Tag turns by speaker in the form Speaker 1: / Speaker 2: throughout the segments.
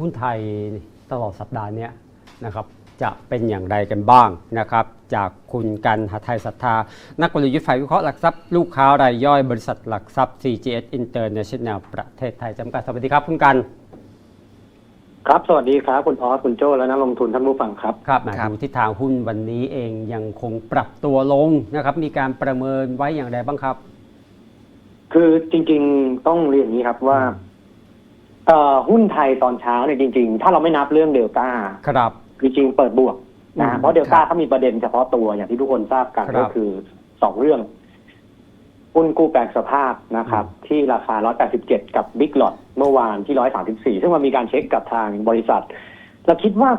Speaker 1: หุ้นไทยตลอดสัปดาห์เนี้ยนะครับจะเป็นอย่างไรกันบ้างนะครับ จากคุณกันหาไทยศรัทธา นักกลยุทธ์ฝ่ายวิเคราะห์หลักทรัพย์ลูกค้ารายย่อยบริษัทหลักทรัพย์ CGS International ประเทศไทยจำกัดสวัสดีครับคุณกัน
Speaker 2: ครับ สวัสดีครับคุณออสคุณโจและนักลงทุนท่านผู้ฟังครับ
Speaker 1: ครับมา
Speaker 3: ครับ
Speaker 1: ดูทิศทางหุ้นวันนี้เองยังคงปรับตัวลงนะครับ มีการประเมินไว้อย่างไรบ้างครับ
Speaker 2: คือจริง ๆ ต้องเรียนอย่างนี้ครับว่า เอ่อหุ้นไทยตอนเช้าเนี่ยจริงๆ ถ้าเราไม่นับเรื่องเดลต้า
Speaker 1: ครับ
Speaker 2: จริงๆเปิดบวก
Speaker 1: อื
Speaker 2: นะ
Speaker 1: ม
Speaker 2: เพราะเดลต้า
Speaker 3: ครับ
Speaker 2: เขามีประเด็นเฉพาะตัวอย่างที่ทุกคนทราบกัน
Speaker 1: ครับ
Speaker 2: ก็คือสองเรื่อง หุ้นกู้แปลงสภาพนะครับ ที่ราคา 187 กับบิ๊กหลอดเมื่อวานที่ 134 ซึ่งมันมีการเช็คกับทางบริษัท เราคิดว่า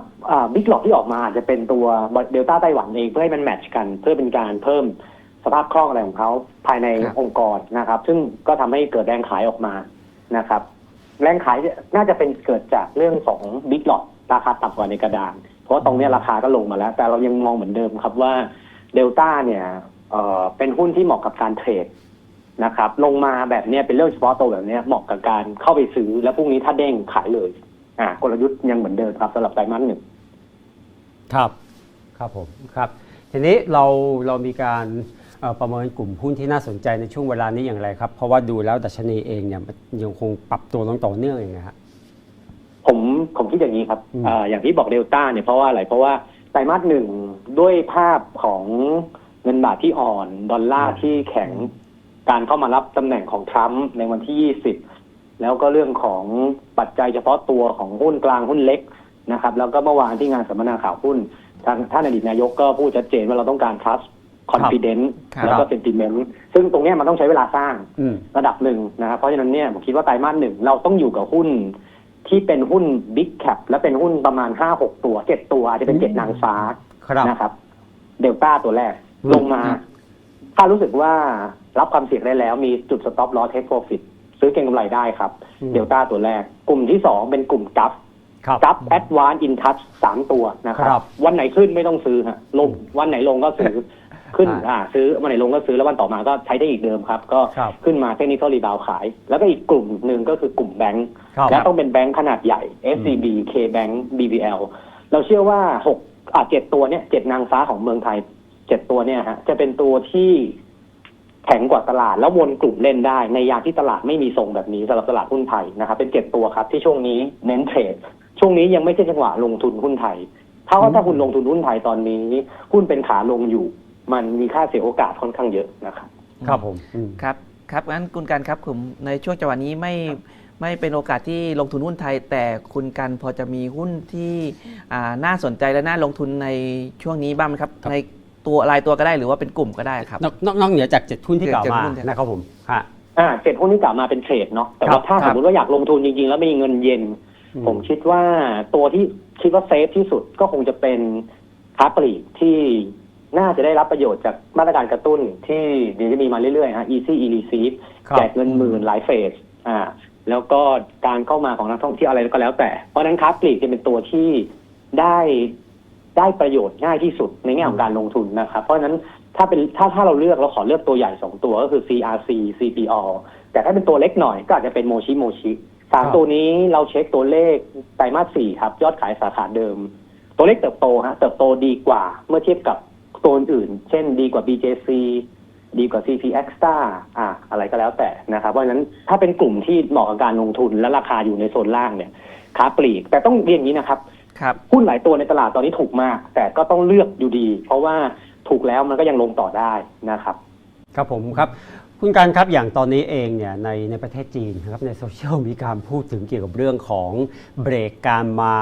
Speaker 2: บิ๊กหลอดที่ออกมาอาจจะเป็นตัวเดลต้าไต้หวันเองเพื่อให้มันแมทช์กัน เพื่อเป็นการเพิ่มสภาพคล่องอะไรของเขาภายใน
Speaker 3: ครับ
Speaker 2: องค์กรนะครับ ซึ่งก็ทำให้เกิดแรงขายออกมานะครับ แรงขายน่าจะเป็นเกิดจากเรื่องของบิ๊กหลอดราคาต่ำกว่าในกระดาน เพราะว่าตรงนี้ราคาก็ลงมาแล้ว แต่เรายังมองเหมือนเดิมครับว่าเดลต้าเนี่ยเอ่อเป็นหุ้นที่เหมาะกับการเทรดนะครับ ลงมาแบบนี้เป็นเรื่องเฉพาะตัวแบบนี้เหมาะกับการเข้าไปซื้อ แล้วพรุ่งนี้ถ้าเด้งขายเลยอ่ากลยุทธ์ยังเหมือนเดิมครับสำหรับไตรมาสหนึ่ง
Speaker 1: ครับ ครับผมครับ ทีนี้เราเรามีการ ประเมินกลุ่มหุ้นที่น่าสนใจในช่วงเวลานี้อย่างไรครับ เพราะว่าดูแล้วดัชนีเองเนี่ยมันยังคงปรับตัวลงต่อเนื่องอย่างนะฮะ
Speaker 2: ผมผมคิดอย่างนี้ครับ
Speaker 1: อืม
Speaker 2: อ่าอย่างที่บอกเดลต้าเนี่ยเพราะว่าอะไร เพราะว่าไตรมาสหนึ่งด้วยภาพของเงินบาทที่อ่อน ดอลลาร์ที่แข็ง การเข้ามารับตำแหน่งของทรัมป์ในวันที่ 20 แล้วก็เรื่องของปัจจัยเฉพาะตัวของหุ้นกลางหุ้นเล็กนะครับ แล้วก็เมื่อวานที่งานสัมมนาข่าวหุ้นทางท่านอดีตนายกก็พูดชัดเจนว่าเราต้องการ trust confidence
Speaker 3: ครับ
Speaker 2: แล้วก็ sentiment ซึ่งตรงเนี้ยมันต้องใช้เวลาสร้าง
Speaker 1: อืม
Speaker 2: ระดับหนึ่งนะครับเพราะฉะนั้นเนี่ยผมคิดว่าไตรมาสหนึ่งเราต้องอยู่กับหุ้นที่เป็นหุ้น Big Cap และเป็นหุ้นประมาณห้าหกตัวเจ็ดตัวอาจจะเป็นเจ็ดนางฟ้า
Speaker 1: ครับ
Speaker 2: นะครับเดลต้าตัวแรก
Speaker 1: อืม
Speaker 2: ลงมาถ้ารู้สึกว่ารับความเสี่ยงได้แล้วมีจุด stop loss take profit ซื้อเก็งกำไรได้ครับ
Speaker 1: อืม
Speaker 2: เดลต้าตัวแรก กลุ่มที่สองเป็นกลุ่มกัฟ
Speaker 1: ครับ
Speaker 2: กัฟแอดวานอินทัชสามตัวนะครั
Speaker 1: ครับ
Speaker 2: วันไหนขึ้นไม่ต้องซื้อฮะลงวันไหนลงก็ซื้อ ขึ้น
Speaker 1: อ่า
Speaker 2: อ่าซื้อวันไหนลงก็ซื้อแล้ววันต่อมาก็ใช้ได้อีกเดิมครับ ก็
Speaker 1: ครับ
Speaker 2: ขึ้นมาเทคนิคอลรีบาวขาย แล้วก็อีกกลุ่มหนึ่งก็คือกลุ่มแบงค์
Speaker 1: ครับ
Speaker 2: และต้องเป็นแบงค์ขนาดใหญ่ SCB KBank BBL เราเชื่อว่าหกอ่าเจ็ดตัวเนี่ยเจ็ดนางฟ้าของเมืองไทยเจ็ดตัวเนี่ยฮะจะเป็นตัวที่แข็งกว่าตลาดแล้ววนกลุ่มเล่นได้ ในยามที่ตลาดไม่มีทรงแบบนี้สำหรับตลาดหุ้นไทยนะครับเป็นเจ็ดตัวครับที่ช่วงนี้เน้นเทรดช่วงนี้ยังไม่ใช่จังหวะลงทุนหุ้นไทย ถ้าว่าถ้าคุณลงทุนหุ้นไทยตอนนี้หุ้นเป็นขาลงอยู่ มันมีค่าเสียโอกาสค่อนข้างเยอะนะครับ
Speaker 1: ครับผมอืม
Speaker 3: ครับครับงั้นคุณกันครับผมในช่วงจังหวะนี้ไม่ไม่เป็นโอกาสที่ลงทุนหุ้นไทย แต่คุณกันพอจะมีหุ้นที่อ่าน่าสนใจและน่าลงทุนในช่วงนี้บ้างไหมครับ
Speaker 1: ครับ
Speaker 3: ในตัวรายตัวก็ได้หรือว่าเป็นกลุ่มก็ได้ครับ
Speaker 1: นอกนอกนอกเหนือจากเจ็ดหุ้นที่กล่าว
Speaker 3: เจ็ด
Speaker 1: มา
Speaker 3: หุ้นครับ
Speaker 1: นะครับผมฮะ
Speaker 2: อ่าเจ็ดหุ้นที่กล่าวมาเป็นเทรดเนาะแต่
Speaker 1: ครั
Speaker 2: ว่า
Speaker 1: บ
Speaker 2: ถ้า
Speaker 3: ค
Speaker 2: ส
Speaker 3: รั
Speaker 2: ม
Speaker 3: บ
Speaker 2: มติว่าอยากลงทุนจริงๆ แล้วมีเงินเย็น
Speaker 1: อืม
Speaker 2: ผมคิดว่าตัวที่คิดว่าเซฟที่สุดก็คงจะเป็นค้าปลีกที่ น่าจะได้รับประโยชน์จากมาตรการกระตุ้นที่เดี๋ยวจะมีมาเรื่อยๆฮะ easy e receive
Speaker 1: ครับ
Speaker 2: แจกเงินหมื่นหลายเฟสอ่าแล้วก็การเข้ามาของนักท่องเที่ยวอะไรก็แล้วแต่ เพราะฉะนั้นค้าปลีกจะเป็นตัวที่ได้ได้ประโยชน์ง่ายที่สุดในแง่ของการลงทุนนะครับ เพราะฉะนั้นถ้าเป็นถ้าถ้าเราเลือกเราขอเลือกตัวใหญ่สองตัวก็คือ CRC CPO แต่ถ้าเป็นตัวเล็กหน่อยก็อาจจะเป็นโมชิโมชิสาม
Speaker 1: ครับ
Speaker 2: ตัวนี้เราเช็คตัวเลขไตรมาสสี่ครับ ยอดขายสาขาเดิม ตัวเลขเติบโตฮะเติบโตดีกว่าเมื่อเทียบกับ ตัวอื่น เช่นดีกว่า BJC ดีกว่า CP Extra อะอะไรก็แล้วแต่นะครับ เพราะฉะนั้นถ้าเป็นกลุ่มที่เหมาะกับการลงทุนและราคาอยู่ในโซนล่างเนี่ยค้าปลีก แต่ต้องเรียนอย่างนี้นะครับ
Speaker 3: ครับ
Speaker 2: หุ้นหลายตัวในตลาดตอนนี้ถูกมาก แต่ก็ต้องเลือกอยู่ดี เพราะว่าถูกแล้วมันก็ยังลงต่อได้นะครับ
Speaker 1: ครับผมครับคุณการครับอย่างตอนนี้เองเนี่ยในในประเทศจีนนะครับในโซเชียลมีการพูดถึงเกี่ยวกับเรื่องของเบรกการมา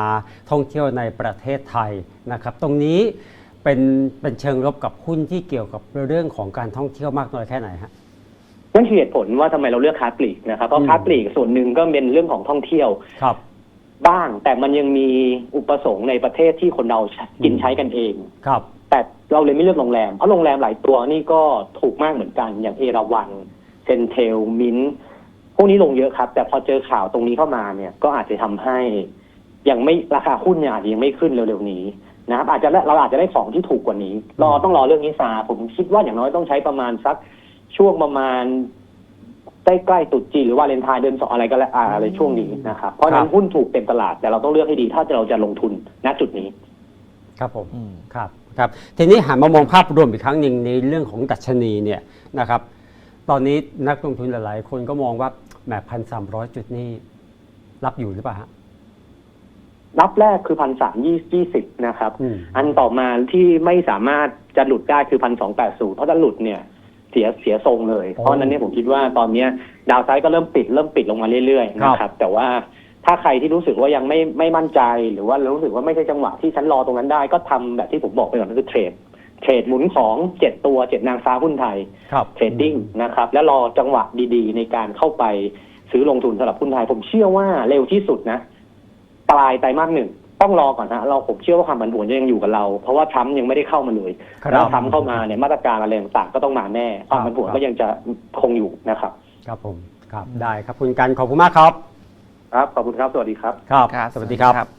Speaker 1: ท่องเที่ยวในประเทศไทยนะครับ ตรงนี้ เป็นเป็นเชิงลบกับหุ้นที่เกี่ยวกับเรื่องของการท่องเที่ยวมากน้อยแค่ไหนฮะ
Speaker 2: นั่นคือเหตุผลว่าทำไมเราเลือกค้าปลีกนะครับเพ
Speaker 1: อื
Speaker 2: ราะ
Speaker 1: ม
Speaker 2: ค้าปลีกส่วนหนึ่งก็เป็นเรื่องของท่องเที่ยว
Speaker 1: ครับ
Speaker 2: บ้างแต่มันยังมีอุปสงค์ในประเทศที่คนเรากินใช้กันเอง
Speaker 1: ครับ
Speaker 2: แต่เราเลยไม่เลือกโรงแรมเพราะโรงแรมหลายตัวนี่ก็ถูกมากเหมือนกัน อย่างเอราวันเซนเทลมินพวกนี้ลงเยอะครับ แต่พอเจอข่าวตรงนี้เข้ามาเนี่ยก็อาจจะทำให้ยังไม่ราคาหุ้นเนี่ยอาจจะยังไม่ขึ้นเร็วๆนี้ นะครับอาจจะเราอาจจะได้ของที่ถูกกว่านี้ รอต้องรอเรื่องนี้ซาผมคิดว่าอย่างน้อยต้องใช้ประมาณสักช่วงประมาณใกล้ๆตรุษจีนหรือวาเลนไทน์เดือนสองอะไรก็แล้วอ่าอะไรช่วงนี้นะครับเพราะฉะนั้
Speaker 1: ครั
Speaker 2: น
Speaker 1: บ
Speaker 2: หุ้นถูกเต็มตลาดแต่เราต้องเลือกให้ดีถ้าเราจะลงทุนณจุดนี้
Speaker 1: ครับผม
Speaker 3: อืม
Speaker 1: ครับครับทีนี้หันมามองภาพรวมอีกครั้งหนึ่งในเรื่องของดัชนีเนี่ยนะครับ ตอนนี้นักลงทุนหลายๆ คนก็มองว่าแหมพันสามร้อยจุดนี่รับอยู่หรือเปล่าฮะ
Speaker 2: รับแรกคือพันสามยี่สิบนะครับ
Speaker 1: อืม
Speaker 2: อันต่อมาที่ไม่สามารถจะหลุดได้คือพันสองแปดศูนย์เพราะถ้าหลุดเนี่ยเสียเสียทรงเลย เพราะฉะนั้นเนี่ยผมคิดว่าตอนเนี้ยดาวไซด์ก็เริ่มปิดเริ่มปิดลงมาเรื่อยๆนะครับ แต่ว่าถ้าใครที่รู้สึกว่ายังไม่ไม่มั่นใจหรือว่ารู้สึกว่าไม่ใช่จังหวะที่ฉันรอตรงนั้นได้ก็ทำแบบที่ผมบอกไปก่อนก็คือเทรดเทรดหมุนของเจ็ดตัวเจ็ดนางฟ้าหุ้นไทย
Speaker 1: ครับ
Speaker 2: เทรดดิ้งนะครับ แล้วรอจังหวะดีๆ ในการเข้าไปซื้อลงทุนสำหรับหุ้นไทย ผมเชื่อว่าเร็วที่สุดนะ ปลายไตรมาสหนึ่งต้องรอก่อนนะเราผมเชื่อว่าความผันผวนจะยังอยู่กับเรา เพราะว่าทรัมป์ยังไม่ได้เข้ามาเลย
Speaker 1: ครับ
Speaker 2: แล้วทรัมป์เข้ามาเนี่ยมาตรการอะไรต่างๆก็ต้องมาแน่ความผันผวน
Speaker 1: ครับ
Speaker 2: ก็ยังจะคงอยู่นะครับ
Speaker 1: ครับผมครับได้ครับคุณกันขอบคุณมากครับ
Speaker 2: ครับขอบคุณครับสวัสดีครับ
Speaker 1: ครับ
Speaker 3: ครับ
Speaker 1: สวัสดีครับ
Speaker 3: ครับ